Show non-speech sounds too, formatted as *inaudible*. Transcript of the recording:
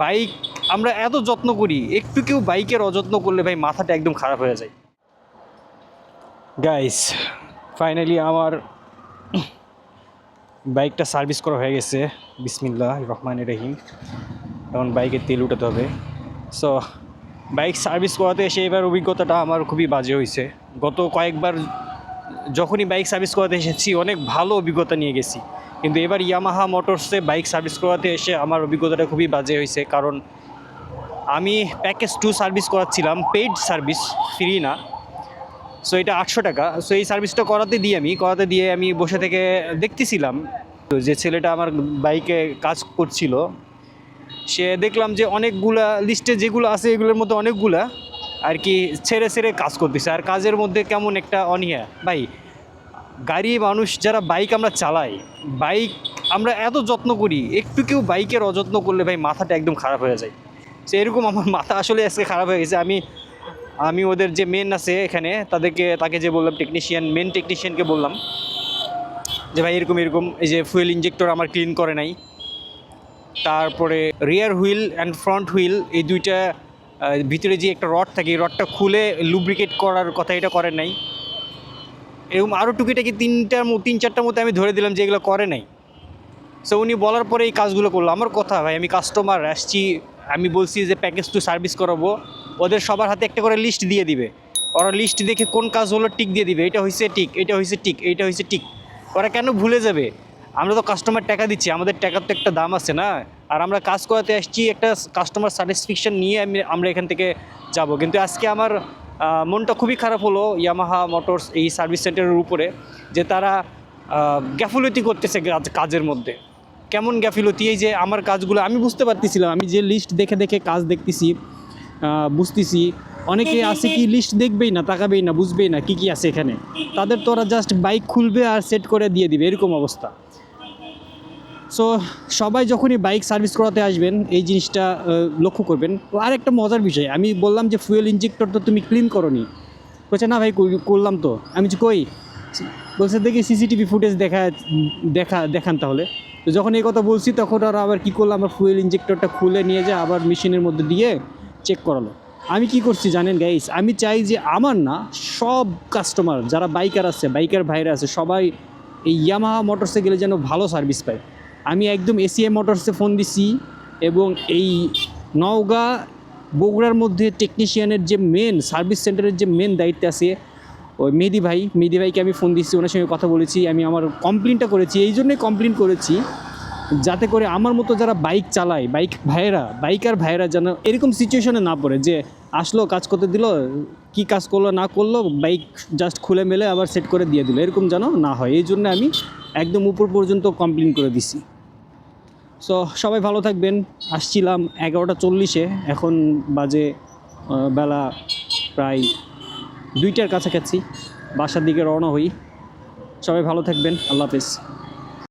Bike আমরা এত যত্ন করি, একটু কেউ বাইকের অযত্ন করলে ভাই মাথাটা একদম খারাপ হয়ে যায়। গাইস ফাইনালি আমার বাইকটা সার্ভিস করা হয়ে গেছে বিসমিল্লাহ রহমান রহিম। এখন বাইকের তেল উঠাতে হবে। সো বাইক সার্ভিস করাতে এসে এবার অভিজ্ঞতাটা আমার খুবই বাজে হয়েছে। গত কয়েকবার যখনই বাইক সার্ভিস করাতে এসেছি, অনেক ভালো অভিজ্ঞতা নিয়ে গেছি। কিন্তু এবার ইয়ামাহা মোটরসে বাইক সার্ভিস করাতে এসে আমার অভিজ্ঞতাটা খুবই বাজে হয়েছে। কারণ আমি প্যাকেজ টু সার্ভিস করাচ্ছিলাম পেইড সার্ভিস ফ্রি না। সো এটা আটশো টাকা। সো এই সার্ভিসটা করাতে দিই আমি, করাতে দিয়ে আমি বসে থেকে দেখতেছিলাম তো যে ছেলেটা আমার বাইকে কাজ করছিল। সে দেখলাম যে অনেকগুলা লিস্টে যেগুলো আছে, এগুলোর মধ্যে অনেকগুলা আর কি ছেড়ে ছেড়ে কাজ করতেছে। আর কাজের মধ্যে কেমন একটা অনীহা। ভাই গাড়ি মানুষ যারা বাইক আমরা চালাই বাইক আমরা এত যত্ন করি, একটু কেউ বাইকের অযত্ন করলে ভাই মাথাটা একদম খারাপ হয়ে যায়। সে এরকম আমার *laughs* মাথা আসলে আজকে খারাপ হয়ে গেছে। আমি আমি ওদের যে মেন আছে এখানে, তাদেরকে, তাকে যে বললাম টেকনিশিয়ান মেন টেকনিশিয়ানকে বললাম, যে ভাই এরকম এরকম এই যে ফুয়েল ইঞ্জেক্টর আমার ক্লিন করে নাই। তারপরে rear wheel and front wheel এই দুইটা ভিতরে যে একটা রড থাকে রডটা খুলে লুব্রিকেট করার কথা এটা করে নাই। এরকম আরও টুকিটাকি তিনটার তিন চারটার মধ্যে আমি ধরে দিলাম যে এগুলো করে নাই। সো উনি বলার পরে এই কাজগুলো করল। আমার কথা, ভাই, আমি কাস্টমার আসছি, আমি বলছি যে প্যাকেজ টু সার্ভিস করাবো। ওদের সবার হাতে একটা করে লিস্ট দিয়ে দিবে। ওরা লিস্ট দেখে কোন কাজ হলো টিক দিয়ে দিবে। এটা হয়েছে টিক এটা হয়েছে টিক এটা হয়েছে টিক ওরা কেন ভুলে যাবে? আমরা তো কাস্টমার টাকা দিচ্ছি আমাদের টাকার তো একটা দাম আছে না? আর আমরা কাজ করাতে আসছি একটা কাস্টমার স্যাটিসফ্যাকশন নিয়ে আমি আমরা এখান থেকে যাব। কিন্তু আজকে আমার মনটা খুবই খারাপ হলো ইয়ামাহা মোটরস এই সার্ভিস সেন্টারের উপরে যে তারা গ্যাফুলতি করতেছে কাজের মধ্যে। কেমন গ্যাফিলতি এই যে আমার কাজগুলো আমি বুঝতে পারতেছিলাম আমি যে লিস্ট দেখে দেখে কাজ দেখতেছি বুঝতেছি। অনেকে আছে কি লিস্ট দেখবেই না তাকাবেই না বুঝবেই না কি কি আছে এখানে। তাদের তো ওরা জাস্ট বাইক খুলবে আর সেট করে দিয়ে দিবে এরকম অবস্থা। সো সবাই যখনই বাইক সার্ভিস করাতে আসবেন, এই জিনিসটা লক্ষ্য করবেন। তো আর একটা মজার বিষয়, আমি বললাম যে ফুয়েল ইঞ্জেক্টর তো তুমি ক্লিন করো নি বলছে, না ভাই করলাম তো। আমি যে কই? বলছে, দেখি সিসিটিভি ফুটেজ দেখা দেখা, দেখান তাহলে। তো যখন এই কথা বলছি, তখন ওরা আবার কী করল আমার ফুয়েল ইঞ্জেক্টরটা খুলে নিয়ে যায় আবার মেশিনের মধ্যে দিয়ে চেক করালো। আমি কি করছি জানেন গাইস আমি চাই যে আমার না, সব কাস্টমার যারা বাইকার আছে বাইকার ভাইরা আছে, সবাই এই ইয়ামাহা মোটরসে গেলে যেন ভালো সার্ভিস পায়। আমি একদম এসিএম মোটরসে ফোন দিছি এবং এই নওগাঁ, বগুড়ার মধ্যে টেকনিশিয়ানের যে মেন সার্ভিস সেন্টারের যে মেন দায়িত্বে আছে, ওই মেহেদি ভাই, মেহেদি ভাইকে আমি ফোন দিচ্ছি ওনার সঙ্গে কথা বলেছি, আমি আমার কমপ্লেনটা করেছি, এই জন্যই কমপ্লেন করেছি, যাতে করে আমার মতো যারা বাইক চালায় বাইক ভাইয়েরা বাইকার ভাইয়েরা যেন এরকম সিচুয়েশনে না পড়ে, যে আসলো, কাজ করতে দিল, কি কাজ করল, না করল বাইক জাস্ট খুলে মেলে আবার সেট করে দিয়ে দিল, এরকম যেন না হয়, এই জন্য আমি একদম উপর পর্যন্ত কমপ্লেন করে দিছি। সো সবাই ভালো থাকবেন। আসছিলাম এগারোটা চল্লিশে, এখন বাজে বেলা প্রায় দুইটার কাছাকাছি। বাসার দিকে রওনা হই। সবাই ভালো থাকবেন। আল্লাহ হাফেজ।